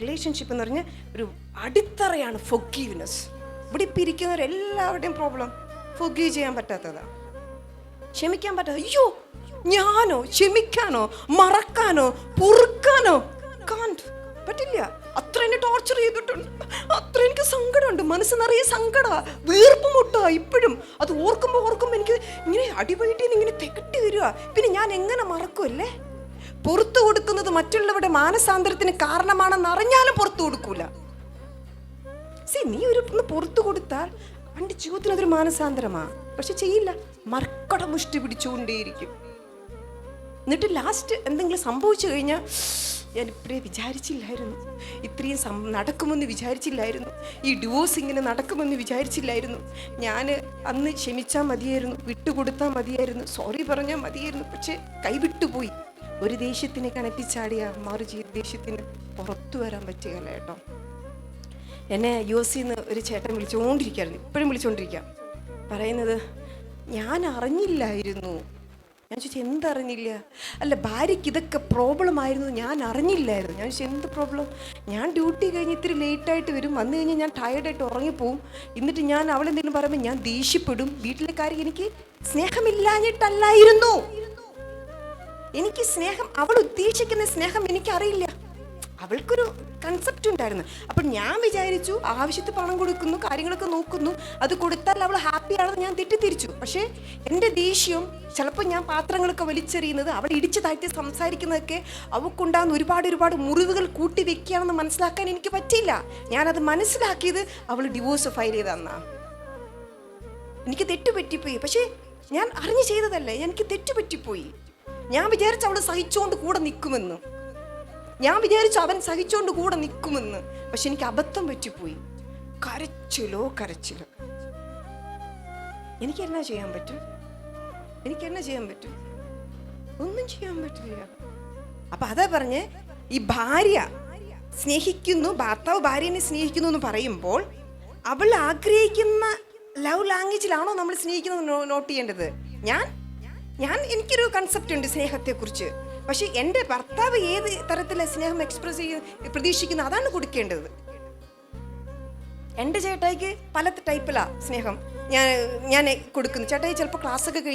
Relationship എന്ന് പറഞ്ഞാൽ ഒരു അടിത്തറയാണ് ഫൊഗീവ്നെസ് ഇവിടെ ഇപ്പം ഇരിക്കുന്നവരെല്ലാവരുടെയും പ്രോബ്ലം ഫൊഗീവ് ചെയ്യാൻ പറ്റാത്തതാണ് ക്ഷമിക്കാൻ പറ്റാത്ത അയ്യോ ഞാനോ ക്ഷമിക്കാനോ മറക്കാനോ പൊറുക്കാനോ പറ്റില്ല. അത്ര എന്നെ ടോർച്ചർ ചെയ്തിട്ടുണ്ട്. അത്ര എനിക്ക് സങ്കടമുണ്ട്. മനസ്സ് നിറയെ സങ്കട. വീർപ്പ് മുട്ടുക ഇപ്പോഴും. അത് ഓർക്കുമ്പോൾ ഓർക്കുമ്പോൾ എനിക്ക് ഇങ്ങനെ അടിവയറ്റിൽ ഇങ്ങനെ തികട്ടി വരിക. പിന്നെ ഞാൻ എങ്ങനെ മറക്കുമല്ലേ പുറത്തു കൊടുക്കുന്നത് മറ്റുള്ളവരുടെ മാനസാന്തരത്തിന് കാരണമാണെന്ന് അറിഞ്ഞാലും പുറത്തു കൊടുക്കൂല. സി നീ ഒരു പുറത്തു കൊടുത്താൽ അവന്റെ ജീവിതത്തിന് അതൊരു മാനസാന്തരമാ. പക്ഷെ ചെയ്യില്ല. മർക്കട മുഷ്ടി പിടിച്ചുകൊണ്ടേയിരിക്കും. എന്നിട്ട് ലാസ്റ്റ് എന്തെങ്കിലും സംഭവിച്ചു കഴിഞ്ഞാൽ ഞാൻ ഇപ്പഴേ വിചാരിച്ചില്ലായിരുന്നു. ഇത്രയും സം നടക്കുമെന്ന് വിചാരിച്ചില്ലായിരുന്നു. ഈ ഡിവോഴ്സ് ഇങ്ങനെ നടക്കുമെന്ന് വിചാരിച്ചില്ലായിരുന്നു. ഞാൻ അന്ന് ക്ഷമിച്ചാൽ മതിയായിരുന്നു. വിട്ടുകൊടുത്താൽ മതിയായിരുന്നു. സോറി പറഞ്ഞാൽ മതിയായിരുന്നു. പക്ഷെ കൈവിട്ടുപോയി. ഒരു ദേഷ്യത്തിന് കിണറ്റിച്ചാടിയ മറു ദേഷ്യത്തിന് പുറത്തു വരാൻ പറ്റുകയല്ല കേട്ടോ. എന്നെ യു എസ് സിന്ന് ഒരു ചേട്ടൻ വിളിച്ചുകൊണ്ടിരിക്കുകയായിരുന്നു ഇപ്പോഴും വിളിച്ചുകൊണ്ടിരിക്കുക പറയുന്നത് ഞാൻ അറിഞ്ഞില്ലായിരുന്നു. ഞാൻ ചോദിച്ചു എന്തറിഞ്ഞില്ല അല്ല ഭാര്യയ്ക്ക് ഇതൊക്കെ പ്രോബ്ലം ആയിരുന്നു. ഞാൻ അറിഞ്ഞില്ലായിരുന്നു. ഞാൻ ചോദിച്ചു എന്ത് പ്രോബ്ലം ഞാൻ ഡ്യൂട്ടി കഴിഞ്ഞ് ഇത്തിരി ലേറ്റായിട്ട് വരും. വന്നു കഴിഞ്ഞാൽ ഞാൻ ടയർഡായിട്ട് ഉറങ്ങിപ്പോവും എന്നിട്ട് ഞാൻ അവളെന്തെങ്കിലും പറയുമ്പോൾ ഞാൻ ദേഷ്യപ്പെടും. വീട്ടിലെ കാര്യം എനിക്ക് സ്നേഹമില്ലാഞ്ഞിട്ടല്ലായിരുന്നു. എനിക്ക് സ്നേഹം അവൾ ഉദ്ദേശിക്കുന്ന സ്നേഹം എനിക്കറിയില്ല. അവൾക്കൊരു കൺസെപ്റ്റ് ഉണ്ടായിരുന്നു. അപ്പം ഞാൻ വിചാരിച്ചു ആവശ്യത്തിന് പണം കൊടുക്കുന്നു കാര്യങ്ങളൊക്കെ നോക്കുന്നു. അത് കൊടുത്താൽ അവൾ ഹാപ്പി ആണെന്ന് ഞാൻ തെറ്റിദ്ധരിച്ചു. പക്ഷേ എന്റെ ദേഷ്യം ചിലപ്പോൾ ഞാൻ പാത്രങ്ങളൊക്കെ വലിച്ചെറിയുന്നത് അവൾ ഇടിച്ചു താഴ്ത്തി സംസാരിക്കുന്നതൊക്കെ അവൾക്കുണ്ടാകുന്ന ഒരുപാട് ഒരുപാട് മുറിവുകൾ കൂട്ടി വെക്കുകയാണെന്ന് മനസ്സിലാക്കാൻ എനിക്ക് പറ്റിയില്ല. ഞാനത് മനസ്സിലാക്കിയത് അവൾ ഡിവോഴ്സ് ഫയൽ ചെയ്തെന്നാ എനിക്ക് തെറ്റുപറ്റിപ്പോയി. പക്ഷേ ഞാൻ അറിഞ്ഞു ചെയ്തതല്ലേ എനിക്ക് തെറ്റുപറ്റിപ്പോയി. ഞാൻ വിചാരിച്ചു അവൾ സഹിച്ചുകൊണ്ട് കൂടെ നിൽക്കുമെന്ന് ഞാൻ വിചാരിച്ചു അവൻ സഹിച്ചുകൊണ്ട് കൂടെ നിൽക്കുമെന്ന് പക്ഷെ എനിക്ക് അബദ്ധം പറ്റിപ്പോയി. കരച്ചിലോ കരച്ചിലോ. എനിക്ക് എന്നാ ചെയ്യാൻ പറ്റും? എനിക്ക് എന്നാ ചെയ്യാൻ പറ്റും? ഒന്നും ചെയ്യാൻ പറ്റില്ല. അപ്പൊ അതാ പറഞ്ഞ് ഈ ഭാര്യ സ്നേഹിക്കുന്നു ഭർത്താവ് ഭാര്യനെ സ്നേഹിക്കുന്നു എന്ന് പറയുമ്പോൾ അവൾ ആഗ്രഹിക്കുന്ന ലവ് ലാംഗ്വേജിലാണോ നമ്മൾ സ്നേഹിക്കുന്നത് നോട്ട് ചെയ്യേണ്ടത്? ഞാൻ ഞാൻ എനിക്കൊരു കൺസെപ്റ്റ് ഉണ്ട് സ്നേഹത്തെക്കുറിച്ച്. പക്ഷെ എന്റെ ഭർത്താവ് ഏത് തരത്തിലെ സ്നേഹം എക്സ്പ്രസ് ചെയ്യ പ്രതീക്ഷിക്കുന്നു അതാണ് കൊടുക്കേണ്ടത്. എന്റെ ചേട്ടായിക്ക് പല ടൈപ്പിലാണ് സ്നേഹം. ഞാൻ ഞാൻ കൊടുക്കുന്നു. ചേട്ടായി ചിലപ്പോൾ ക്ലാസ്സൊക്കെ